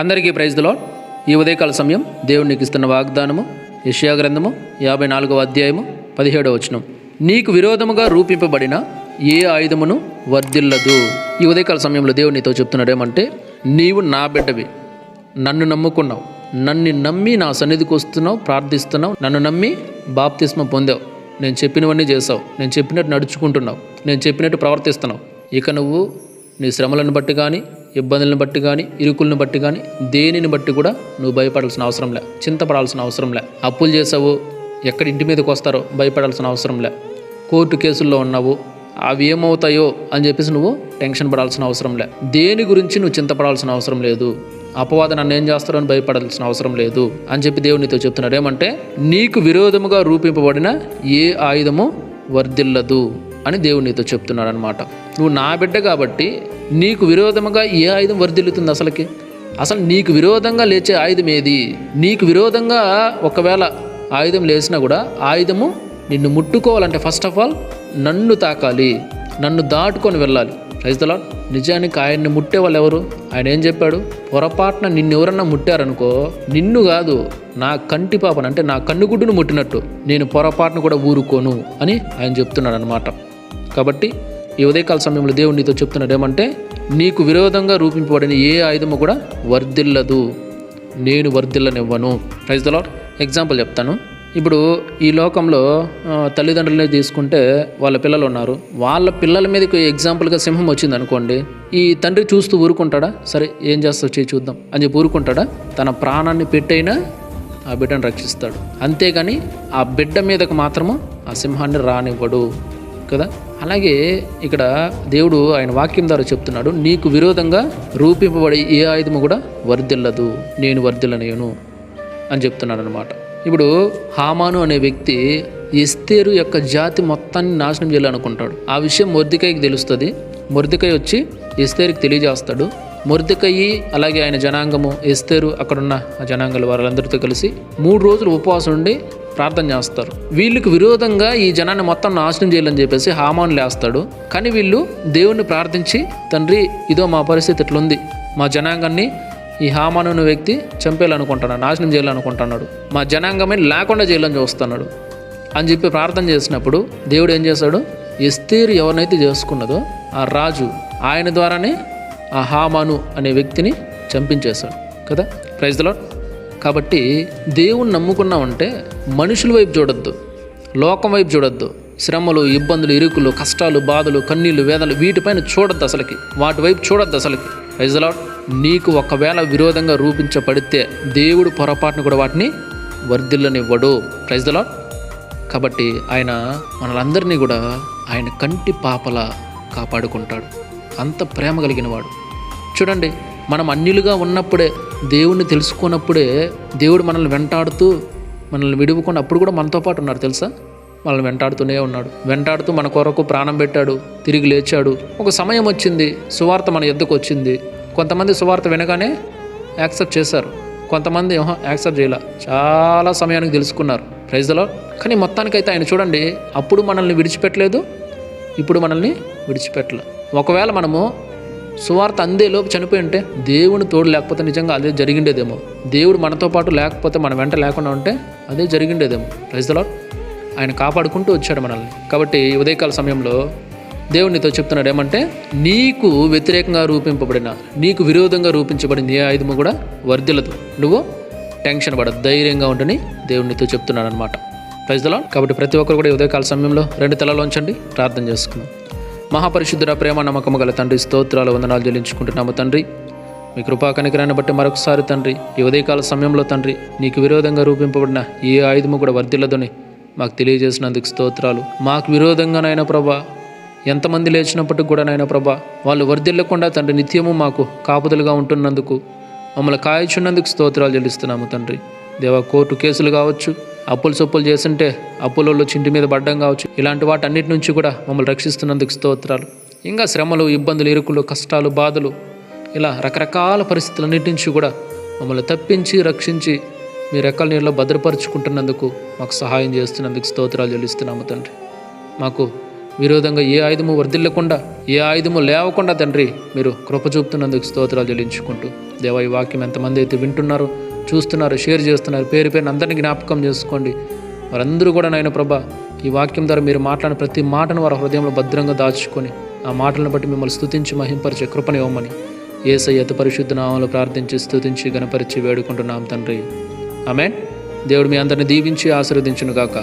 అందరికీ ప్రైజ్లో ఈ ఉదయకాల సమయం దేవునికి ఇస్తున్న వాగ్దానము యెషయా గ్రంథము యాభై నాలుగవ అధ్యాయము పదిహేడవ వచనం. నీకు విరోధముగా రూపింపబడిన ఏ ఆయుధమును వర్ధిల్లదు. ఈ ఉదయకాల సమయంలో దేవుడు నీతో చెప్తున్నాడేమంటే నీవు నా బిడ్డవి నన్ను నమ్ముకున్నావు నన్ను నమ్మి నా సన్నిధికి వస్తున్నావు ప్రార్థిస్తున్నావు నన్ను నమ్మి బాప్తిస్మ పొందావు. నేను చెప్పినవన్నీ చేసావు నేను చెప్పినట్టు నడుచుకుంటున్నావు నేను చెప్పినట్టు ప్రవర్తిస్తున్నావు. ఇక నువ్వు నీ శ్రమలను బట్టి కానీ ఇబ్బందులను బట్టి కానీ ఇరుకులను బట్టి కానీ దేనిని బట్టి కూడా నువ్వు భయపడాల్సిన అవసరం లే చింతపడాల్సిన అవసరం లే. అప్పులు చేసావు ఎక్కడ ఇంటి మీదకి వస్తారో భయపడాల్సిన అవసరం లే. కోర్టు కేసుల్లో ఉన్నావు అవి ఏమవుతాయో అని చెప్పేసి నువ్వు టెన్షన్ పడాల్సిన అవసరం లే. దేని గురించి నువ్వు చింతపడాల్సిన అవసరం లేదు. అపవాదం నన్ను ఏం చేస్తారో అని భయపడాల్సిన అవసరం లేదు అని చెప్పి దేవుడు నీతో చెప్తున్నాడు. ఏమంటే నీకు విరోధముగా రూపింపబడిన ఏ ఆయుధము వర్ధిల్లదు. అని దేవుడు నీతో చెప్తున్నాడు అనమాట నువ్వు నా బిడ్డ కాబట్టి నీకు విరోధముగా ఏ ఆయుధం వర్ధిల్లుతుంది అసలుకి? అసలు నీకు విరోధంగా లేచే ఆయుధం ఏది? నీకు విరోధంగా ఒకవేళ ఆయుధం లేచినా కూడా ఆయుధము నిన్ను ముట్టుకోవాలంటే ఫస్ట్ ఆఫ్ ఆల్ నన్ను తాకాలి నన్ను దాటుకొని వెళ్ళాలి. రైతులా నిజానికి ఆయన్ని ముట్టే వాళ్ళు ఎవరు? ఆయన ఏం చెప్పాడు? పొరపాటున నిన్ను ఎవరన్నా ముట్టారనుకో నిన్ను కాదు నా కంటి పాపను అంటే నా కన్నుగుడ్డును ముట్టినట్టు నేను పొరపాటును కూడా ఊరుకోను అని ఆయన చెప్తున్నాడు అనమాట కాబట్టి ఈ ఉదయకాల సమయంలో దేవుడు నీతో చెప్తున్నాడు ఏమంటే నీకు విరోధంగా రూపింపబడిన ఏ ఆయుధము కూడా వర్ధిల్లదు. నేను వర్ధిల్లనివ్వను. ప్రైజ్ ద లాడ్ ఎగ్జాంపుల్ చెప్తాను. ఇప్పుడు ఈ లోకంలో తల్లిదండ్రులనే తీసుకుంటే వాళ్ళ పిల్లలు ఉన్నారు. వాళ్ళ పిల్లల మీదకి ఎగ్జాంపుల్గా సింహం వచ్చింది అనుకోండి ఈ తండ్రి చూస్తూ ఊరుకుంటాడా? సరే ఏం చేస్తావు? చేయి చూద్దాం. అని చెప్పి ఊరుకుంటాడా? తన ప్రాణాన్ని పెట్టైనా ఆ బిడ్డను రక్షిస్తాడు. అంతేగాని ఆ బిడ్డ మీదకు మాత్రము ఆ సింహాన్ని రానివ్వడు. కదా? అలాగే ఇక్కడ దేవుడు ఆయన వాక్యం ద్వారా చెప్తున్నాడు నీకు విరోధంగా రూపింపబడే ఏ ఆయుధము కూడా వర్ధిల్లదు నేను వర్ధిల్లనేను అని చెప్తున్నాడు అనమాట ఇప్పుడు హామాను అనే వ్యక్తి ఎస్తేరు యొక్క జాతి మొత్తాన్ని నాశనం చేయాలనుకుంటాడు. ఆ విషయం మొర్దికాయకి తెలుస్తుంది. మొర్దికాయ వచ్చి ఎస్తేరుకి తెలియజేస్తాడు. మొర్దికయి అలాగే ఆయన జనాంగము ఎస్తేరు అక్కడున్న ఆ జనాంగాలు వారందరితో కలిసి మూడు రోజులు ఉపవాసం ఉండి ప్రార్థన చేస్తారు. వీళ్ళకి విరోధంగా ఈ జనాన్ని మొత్తం నాశనం చేయాలని చెప్పేసి హామాను లేస్తాడు. కానీ వీళ్ళు దేవుణ్ణి ప్రార్థించి తండ్రి ఇదో మా పరిస్థితి ఇట్లుంది. మా జనాంగాన్ని ఈ హామాను వ్యక్తి చంపేయాలనుకుంటున్నాడు నాశనం చేయాలనుకుంటున్నాడు. మా జనాంగమే లేకుండా చేయాలని చూస్తున్నాడు. అని చెప్పి ప్రార్థన చేసినప్పుడు దేవుడు ఏం చేశాడు ఎస్తేరు ఎవరినైతే చేసుకున్నదో ఆ రాజు ఆయన ద్వారానే ఆ హామాను అనే వ్యక్తిని చంపించేశాడు కదా? ప్రైజ్ లాడ్ కాబట్టి దేవుణ్ణి నమ్ముకున్నామంటే మనుషుల వైపు చూడొద్దు లోకం వైపు చూడొద్దు. శ్రమలు ఇబ్బందులు ఇరుకులు కష్టాలు బాధలు కన్నీళ్ళు వేదనలు వీటిపైన చూడొద్దు అసలుకి. వాటి వైపు చూడొద్దు అసలుకి. ప్రైజ్ లాడ్ నీకు ఒకవేళ విరోధంగా రూపించబడితే దేవుడు పొరపాటును కూడా వాటిని వర్ధిల్లనివ్వడు. ప్రైజ్ లాడ్ కాబట్టి ఆయన మనలందరినీ కూడా ఆయన కంటి పాపలా కాపాడుకుంటాడు. అంత ప్రేమ కలిగిన వాడు చూడండి మనం అన్యులుగా ఉన్నప్పుడే దేవుణ్ణి తెలుసుకున్నప్పుడే దేవుడు మనల్ని వెంటాడుతూ మనల్ని విడుపుకొని అప్పుడు కూడా మనతో పాటు ఉన్నారు తెలుసా? మనల్ని వెంటాడుతూనే ఉన్నాడు. వెంటాడుతూ మన కొరకు ప్రాణం పెట్టాడు తిరిగి లేచాడు. ఒక సమయం వచ్చింది సువార్త మన ఎద్దుకు వచ్చింది. కొంతమంది సువార్త వినగానే యాక్సెప్ట్ చేశారు. కొంతమంది యాక్సెప్ట్ చేయాల. చాలా సమయానికి తెలుసుకున్నారు. ప్రైజ్లో కానీ మొత్తానికైతే ఆయన చూడండి అప్పుడు మనల్ని విడిచిపెట్టలేదు ఇప్పుడు మనల్ని విడిచిపెట్టలే. ఒకవేళ మనము సువార్త అందేలోపు చనిపోయి ఉంటే దేవుని తోడు లేకపోతే నిజంగా అదే జరిగిండేదేమో. దేవుడు మనతో పాటు లేకపోతే మన వెంట లేకుండా ఉంటే అదే జరిగిండేదేమో. ప్రైజ్లో ఆయన కాపాడుకుంటూ వచ్చాడు మనల్ని. కాబట్టి ఉదయకాల సమయంలో దేవుడు నీతో చెప్తున్నాడు ఏమంటే నీకు వ్యతిరేకంగా రూపింపబడిన నీకు విరోధంగా రూపించబడిన ఏ ఆయుధము కూడా వర్ధిల్లదు. నువ్వు టెన్షన్ పడదు ధైర్యంగా ఉండని దేవుడు నీతో చెప్తున్నాడు అనమాట ప్రైజ్లో కాబట్టి ప్రతి ఒక్కరు కూడా ఉదయకాల సమయంలో రెండు తలలోంచండి ప్రార్థన చేసుకున్నాం మహాపరిశుద్ధుర ప్రేమ నమ్మకము గల తండ్రి స్తోత్రాలు వందనాలు చెల్లించుకుంటున్నాము తండ్రి. మీ కృపా కనికరాన్ని బట్టి మరొకసారి తండ్రి ఈ ఉదయకాల సమయంలో తండ్రి నీకు విరోధంగా రూపింపబడిన ఏ ఆయుధము కూడా వర్ధిల్లదని మాకు తెలియజేసినందుకు స్తోత్రాలు. మాకు విరోధంగానైనా ప్రభా ఎంతమంది లేచినప్పటికి కూడా నాయన ప్రభా వాళ్ళు వర్ధిల్లకుండా తండ్రి నిత్యము మాకు కాపుదలుగా ఉంటున్నందుకు మమ్మల్ని కాయచున్నందుకు స్తోత్రాలు చెల్లిస్తున్నాము తండ్రి. దేవా కోర్టు కేసులు కావచ్చు అప్పులు సొప్పులు చేస్తుంటే అప్పులలో చింటి మీద పడ్డం కావచ్చు. ఇలాంటి వాటి అన్నిటి నుంచి కూడా మమ్మల్ని రక్షిస్తున్నందుకు స్తోత్రాలు. ఇంకా శ్రమలు ఇబ్బందులు ఇరుకులు కష్టాలు బాధలు ఇలా రకరకాల పరిస్థితులన్నిటి నుంచి కూడా మమ్మల్ని తప్పించి రక్షించి మీ రెక్కల నీళ్ళలో భద్రపరుచుకుంటున్నందుకు మాకు సహాయం చేస్తున్నందుకు స్తోత్రాలు చెల్లిస్తున్నాము తండ్రి. మాకు విరోధంగా ఏ ఆయుధము వర్ధిల్లకుండా ఏ ఆయుధము లేవకుండా తండ్రి మీరు కృప చూపుతున్నందుకు స్తోత్రాలు చెల్లించుకుంటూ దేవ ఈ వాక్యం ఎంతమంది అయితే వింటున్నారో చూస్తున్నారు షేర్ చేస్తున్నారు. పేరు పేరుని అందరినీ జ్ఞాపకం చేసుకోండి. వారందరూ కూడా నాయన ప్రభా ఈ వాక్యం ద్వారా మీరు మాట్లాడిన ప్రతి మాటను వారి హృదయంలో భద్రంగా దాచుకొని ఆ మాటలను బట్టి మిమ్మల్ని స్థుతించి మహింపరిచే కృపణ ఇవ్వమని ఏసై అతి పరిశుద్ధ నామంలో ప్రార్థించి స్థుతించి గణపరిచి వేడుకుంటున్నాం తండ్రి. ఆమెన్. దేవుడు మీ అందరిని దీవించి ఆశీర్వదించును గాక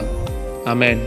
ఆమెన్.